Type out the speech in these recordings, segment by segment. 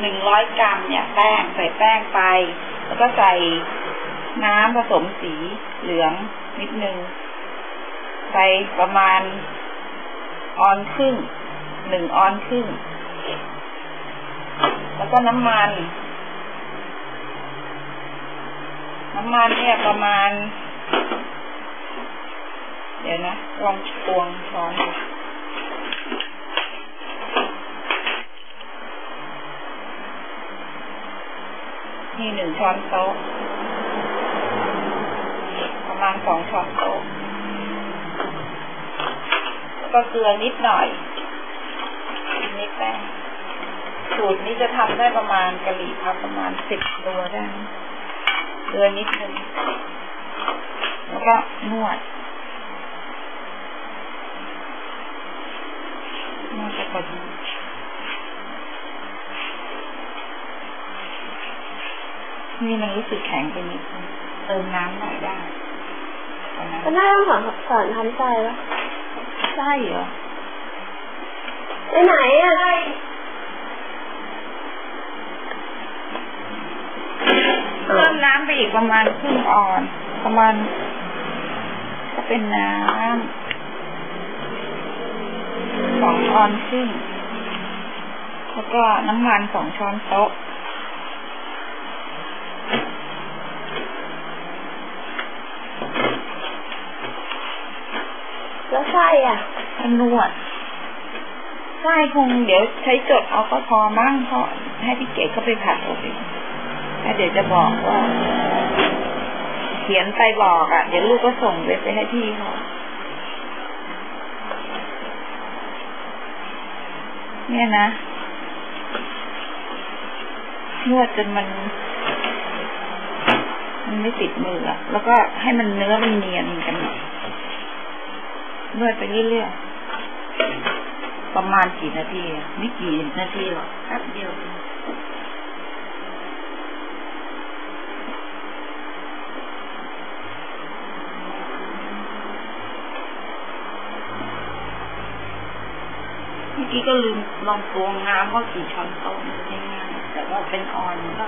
หนึ่งร้อยกรัมเนี่ยแป้งใส่แป้งไป แล้วก็ใส่น้ำผสมสีเหลืองนิดนึงไปประมาณออนครึ่งหนึ่งออนครึ่ง แล้วก็น้ำมัน น้ำมันเนี่ยประมาณ เดี๋ยวนะลองตวงช้อนดู นี่หนึ่งช้อนโต๊ะ ประมาณสองช้อนโต๊ะแล้วก็เกลือนิดหน่อยนิดแป้งสูตรนี้จะทำได้ประมาณกะหรี่พับประมาณสิบตัวได้เกลือนิดนึงแล้วก็นวดนวดไปก่อน นี่มันรู้สึกแข็งไปนิดนึงเติมน้ำหน่อยได้เอาน้ก็น่าต้องสอนสอนทำไส้ปะำใช่เหรอไปไหนอะเพิ่มน้ำไปอีกประมาณครึ่งออน ประมาณก็เป็นน้ำสองออนครึ่งแล้วก็น้ำมันสองช้อนโต๊ะ แล้วไส้อะก็นวดไส้คงเดี๋ยวใช้จดเอาก็พอมั่งเพราะให้พี่เก๋ก็ไปผัดเอาเองแล้วเดี๋ยวจะบอกว่า เขียนไปบอกอะ เดี๋ยวลูกก็ส่งเว็บไปให้พี่เขาเนี่ยนะนวดจนมัน มันไม่ติดมืออะแล้วก็ให้มันเนื้อมันเนียนกันหน่อย นวดไปเรื่อยๆ ประมาณกี่นาทีอะไม่กี่นาทีหรอกแป๊บเดียวเองเมื่อกี้ก็ลืมลองตวงน้ำว่ากี่ช้อนโต๊ะมันง่ายๆแต่ว่าเป็นออนก็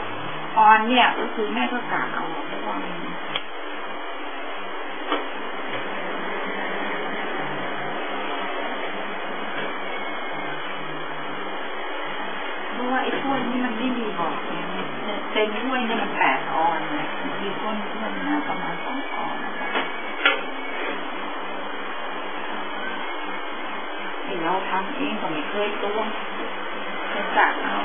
ออนเนี่ย ก็คือแม่ก็กะเอาเพราะว่ามัน ว่าไอ้ถ้วยนี่มันไม่มีบอกเนี่ยเต็มถ้วยนี่มันแปดออนเลยมีก้นถ้วยนนะประมาณสองออนที่เราทำเองก็ไม่เคยตัวเป็นจัดเอา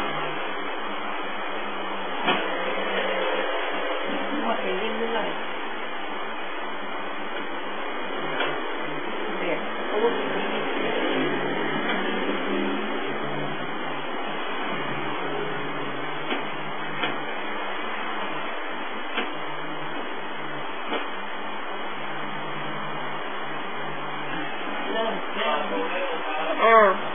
หมดไปเรื่อยๆเด็ดรูป 嗯。